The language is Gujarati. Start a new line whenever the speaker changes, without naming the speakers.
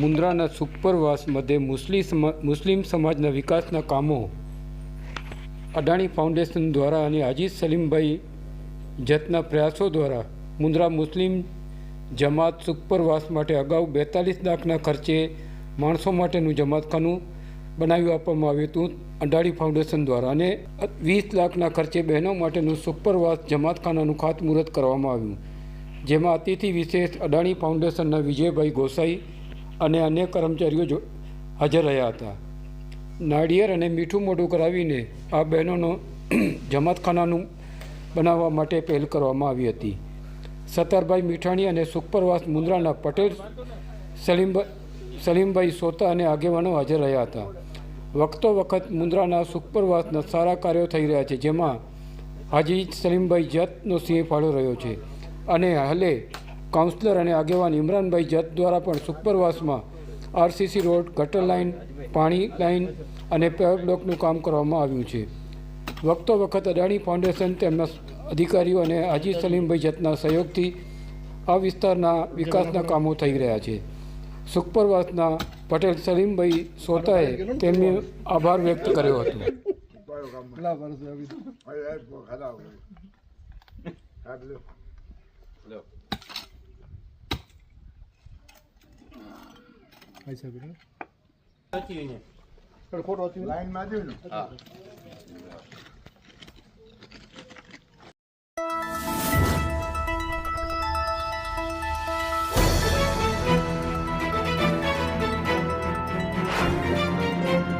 મુન્દ્રાના સુપરવાસ મધ્યે મુસ્લિમ મુસ્લિમ સમાજના વિકાસના કામો અદાણી ફાઉન્ડેશન દ્વારા અને અજીત સલીમભાઈ જતના પ્રયાસો દ્વારા મુન્દ્રા મુસ્લિમ જમાત સુપરવાસ માટે અગાઉ બેતાલીસ લાખના ખર્ચે માણસો માટેનું જમાતખાનું બનાવી આપવામાં આવ્યું હતું અડાણી ફાઉન્ડેશન દ્વારા અને વીસ લાખના ખર્ચે બહેનો માટેનું સુપરવાસ જમાતખાનાનું ખાતમુહૂર્ત કરવામાં આવ્યું. જેમાં અતિથિ વિશેષ અડાણી ફાઉન્ડેશનના વિજયભાઈ ગોસાઈ અને અન્ય કર્મચારીઓ જો- હાજર રહ્યા હતા. નાળિયેર અને મીઠું મોઢું કરાવીને આ બહેનોનો જમાતખાનાનું બનાવવા માટે પહેલ કરવામાં આવી હતી. સત્તારભાઈ મીઠાણી અને સુખપરવાસ મુન્દ્રાના પટેલ સલીમભાઈ સલીમભાઈ સોતા અને આગેવાનો હાજર રહ્યા હતા. વખતો વખત મુન્દ્રાના સુખપરવાસના સારા કાર્યો થઈ રહ્યા છે, જેમાં હાજી સલીમભાઈ જતનો સિંહ ફાળો રહ્યો છે. અને હાલે કાઉન્સિલર અને આગેવાન ઇમરાનભાઈ જત દ્વારા પણ સુપરવાસમાં આરસીસી રોડ ગટર લાઇન પાણી લાઇન અને પેવર બ્લોકનું કામ કરવામાં આવ્યું છે. વખતો વખત અદાણી ફાઉન્ડેશન તેમના અધિકારીઓ અને હાજી સલીમભાઈ જતના સહયોગથી આ વિસ્તારના વિકાસના કામો થઈ રહ્યા છે. સુપરવાસના પટેલ સલીમભાઈ સોતાએ તેમનો આભાર વ્યક્ત કર્યો હતો.
કેટલા વર્ષ આવી અચ્છા પણ ખોટો હતી
લાઈનમાં ને.